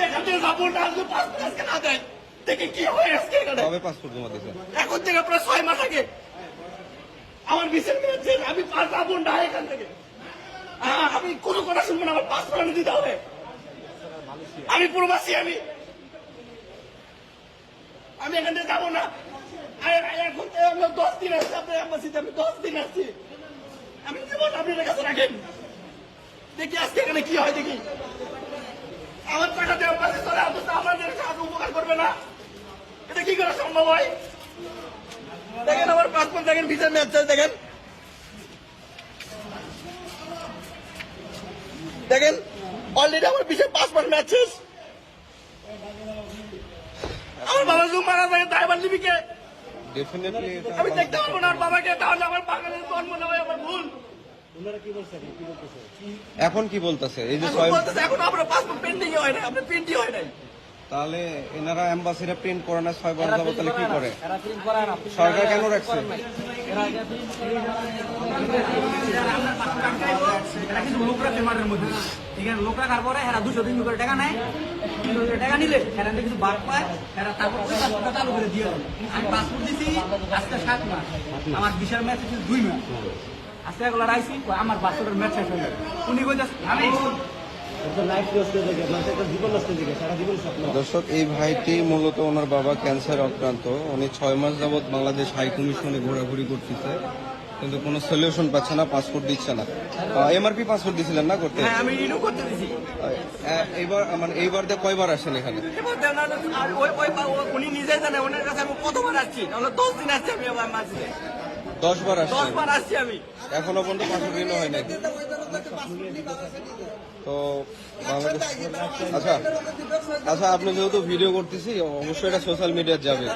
Passport আজকে না দেয়। দেখি কি হয় আজকে এখানে। কবে পাসপোর্ট জমা দিয়েছেন এখন থেকে প্রায় ছয় মাস আগে। আমার বিশের মেয়েছে আমি বোন ডাই এখান থেকে। আ- আমি কোনো কথা শুনব না আমার পাসপোর্ট আমি দিতে হবে। আমি প্রবাসী আমি। আমি এখান থেকে যাব না। এখন তো আমরা দশ দিন আসছি আপনার এম্বাসিতে আমি দশ দিন আসছি আমি জীবন আপনাদের কাছে রাখেন দেখি আজকে এখানে কি হয় দেখি। আমার টাকা দেওয়া পাশে চলে অথচ আমাদের উপকার করবে না। এটা কি করে সম্ভব হয়? দেখেন আমার পাসপোর্ট দেখেন ভিসার ম্যাচ দেখেন। দেখেন অলরেডি আমার বিশেষ পাসপোর্ট ম্যাচ আমার বাবা জুম মারা যায় ড্রাইভার লিবিকে আমি দেখতে পারব না আমার বাবাকে তাহলে আমার বাঙালির জন্ম না হয় আমার ভুল। এখন? কি বলতেছে? এই যে এখন পাসপোর্ট পেন্ডিং হয় না হয় নাই। তাহলে এনারা এম্বাসিরা প্রিন্ট করে না ছয় বার যাব তাহলে কি করে এরা প্রিন্ট করায় না সরকার কেন রাখছে? এখানে লোক রাখার পরে দুশো তিনশো করে টাকা নেয়। তিনশো করে টাকা নিলে এরা কিছু বাদ পায় এরা তারপর পাসপোর্টটা চালু করে দিয়ে আমি পাসপোর্ট দিছি আজকে সাত মাস। আমার বিশাল ম্যাচ দুই মাস। আজকে এগুলো আমার ম্যাচ শেষ হয়ে উনি কইতাছে আমি দর্শক এই ভাইটি মূলত ওনার বাবা ক্যান্সার আক্রান্ত। উনি ছয় মাস যাবৎ বাংলাদেশ হাই কমিশনে ঘোরাঘুরি করতেছে। কিন্তু কোনো সলিউশন পাচ্ছে না পাসপোর্ট দিচ্ছে না। এমআরপি পাসপোর্ট দিছিলেন না করতে? হ্যাঁ আমি রিনিউ করতে দিছি। এইবার মানে এইবার দিয়ে কয়বার আসেন এখানে? উনি নিজে জানে ওনার কাছে আমি কতবার আসছি। দশ দিন আসছি আমি আমার মাঝে। দশ বার দশ বার আসছি আমি। এখনও পর্যন্ত পাসপোর্ট রিনিউ হয় নাই। তো বাংলাদেশ আচ্ছা আচ্ছা আপনি যেহেতু ভিডিও করতেছি অবশ্যই এটা সোশ্যাল মিডিয়ায় যাবে।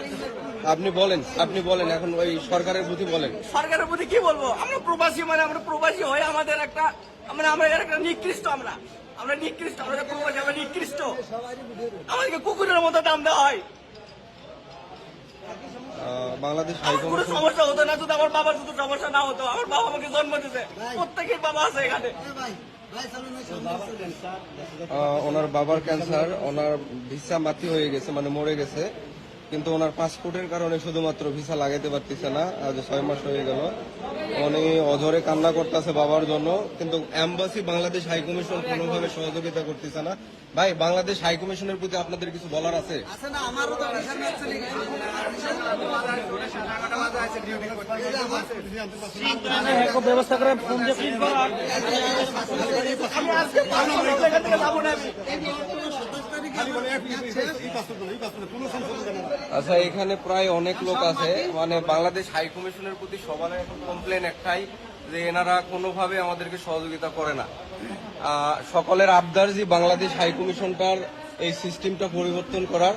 আপনি বলেন আপনি বলেন এখন ওই সরকারের প্রতি বলেন। সরকারের প্রতি কি বলব? আমরা প্রবাসী মানে আমরা প্রবাসী হয়ে আমাদের একটা মানে আমরা একটা নিকৃষ্ট আমরা। আমরা নিকৃষ্ট আমরা প্রবাসী আমরা নিকৃষ্ট। আমাদেরকে কুকুরের মতো দাম দেওয়া হয়। বাংলাদেশ হাই কোনো কমিশন সমস্যা হতো না যদি আমার বাবার শুধু সমস্যা না হতো আমার বাবা আমাকে জন্ম দিতে প্রত্যেকের বাবা আছে এখানে। ওনার বাবার ক্যান্সার ওনার ভিসা মাতি হয়ে গেছে মানে মরে গেছে। কিন্তু ওনার পাসপোর্টের কারণে শুধুমাত্র ভিসা লাগাইতে পারতেছে না আজ ছয় মাস হয়ে গেল। উনি অঝরে কান্না করতেছে বাবার জন্য কিন্তু এম্বাসি বাংলাদেশ হাই কমিশন কোনোভাবে সহযোগিতা করতেছে না। ভাই বাংলাদেশ হাই কমিশনের প্রতি আপনাদের কিছু বলার আছে? ব্যবস্থা করে ফোন আচ্ছা এখানে প্রায় অনেক লোক আছে মানে বাংলাদেশ হাই কমিশনের প্রতি সবার এখন কমপ্লেন একটাই যে এনারা কোনোভাবে আমাদেরকে সহযোগিতা করে না। সকলের আবদার যে বাংলাদেশ হাই কমিশনটার এই সিস্টেমটা পরিবর্তন করার